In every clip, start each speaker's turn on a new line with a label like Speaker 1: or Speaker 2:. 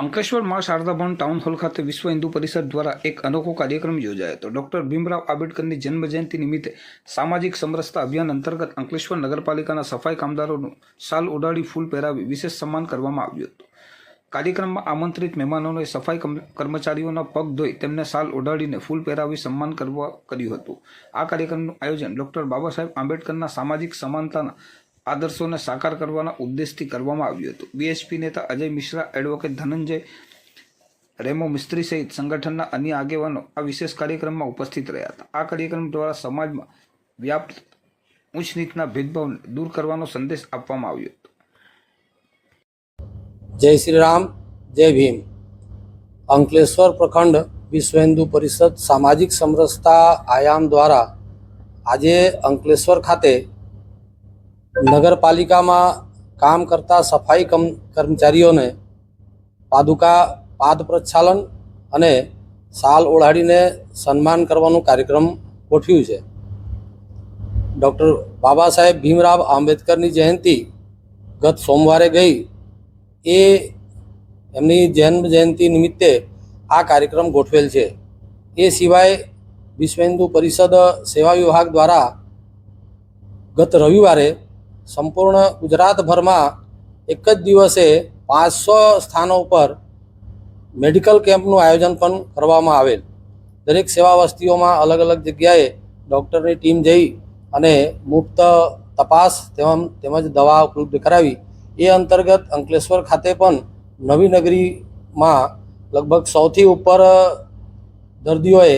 Speaker 1: અંકલેશ્વરમાં Shardabhavan town hall ખાતે વિશ્વ હિન્દુ પરિષદ દ્વારા એક અનોખો કાર્યક્રમ યોજાયો હતો. ડોક્ટર ભીમરાવ આંબેડકરની જન્મ જયંતિ નિમિત્તે સામાજિક સમરસતા અભિયાન અંતર્ગત અંકલેશ્વર નગરપાલિકાના સફાઈ કામદારોનું શાલ ઉડાડી ફૂલ પહેરાવી વિશેષ સન્માન કરવામાં આવ્યું હતું. કાર્યક્રમમાં આમંત્રિત મહેમાનોને સફાઈ કર્મચારીઓના પગ ધોઈ તેમને શાલ ઓઢાડીને ફૂલ પહેરાવી સન્માન કરવા કર્યું હતું. આ કાર્યક્રમનું આયોજન ડોક્ટર બાબા સાહેબ આંબેડકરના સામાજિક સમાનતાના આદર્શોને સાકાર કરવાના ઉદ્દેશથી કરવામાં આવ્યું હતું. બીએસપી નેતા અજય મિશ્રા એડવોકેટ ધનંજય રેમો મિસ્ત્રી સહિત સંગઠનના અન્ય આગેવાનો આ વિશેષ કાર્યક્રમમાં ઉપસ્થિત રહ્યા હતા. આ કાર્યક્રમ દ્વારા સમાજમાં વ્યાપ્ત ઉચ્ચ નીચના ભેદભાવને દૂર કરવાનો સંદેશ આપવામાં આવ્યો હતો.
Speaker 2: જય શ્રી રામ જય ભીમ. અંકલેશ્વર પ્રખંડ વિશ્વ હિન્દુ પરિષદ સામાજિક સમરસતા આયામ દ્વારા આજે અંકલેશ્વર ખાતે નગરપાલિકામાં કામ કરતા સફાઈ કર્મચારીઓને પાદુકા, પાદ પ્રક્ષાલન અને સાલ ઓઢાડીને સન્માન કરવાનું કાર્યક્રમ ગોઠવ્યું છે. ડૉક્ટર બાબા સાહેબ ભીમરાવ આંબેડકરની જયંતિ ગત સોમવારે ગઈ. એ એમની જન્મ જયંતિ નિમિત્તે આ કાર્યક્રમ ગોઠવેલ છે. એ સિવાય વિશ્વ હિન્દુ પરિષદ સેવા વિભાગ દ્વારા ગત રવિવારે સંપૂર્ણ ગુજરાતભરમાં એક જ દિવસે પાંચસો સ્થાનો ઉપર મેડિકલ કેમ્પનું આયોજન પણ કરવામાં આવેલ. દરેક સેવા વસ્તીઓમાં અલગ અલગ જગ્યાએ ડૉક્ટરની ટીમ જઈ અને મુક્ત તપાસ તેમજ તેમજ દવા ઉપલબ્ધ કરાવી. એ અંતર્ગત અંકલેશ્વર ખાતે પણ નવી નગરીમાં લગભગ સૌથી ઉપર દર્દીઓએ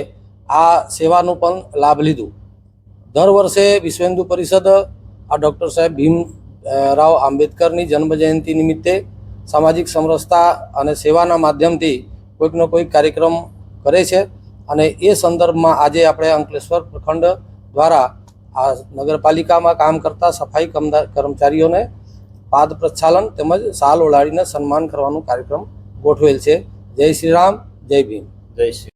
Speaker 2: આ સેવાનું પણ લાભ લીધું. દર વર્ષે વિશ્વ હિન્દુ પરિષદ આ ડૉક્ટર સાહેબ ભીમ રાવ આંબેડકરની જન્મજયંતિ નિમિત્તે સામાજિક સમરસતા અને સેવાના માધ્યમથી કોઈકનો કોઈક કાર્યક્રમ કરે છે અને એ સંદર્ભમાં આજે આપણે અંકલેશ્વર પ્રખંડ દ્વારા આ નગરપાલિકામાં કામ કરતા સફાઈ કર્મચારીઓને પાદ પ્રક્ષાલન તેમજ સાલ ઓળાડીને સન્માન કરવાનો કાર્યક્રમ ગોઠવેલ છે. જય શ્રી રામ, જય ભીમ.
Speaker 3: જય શ્રી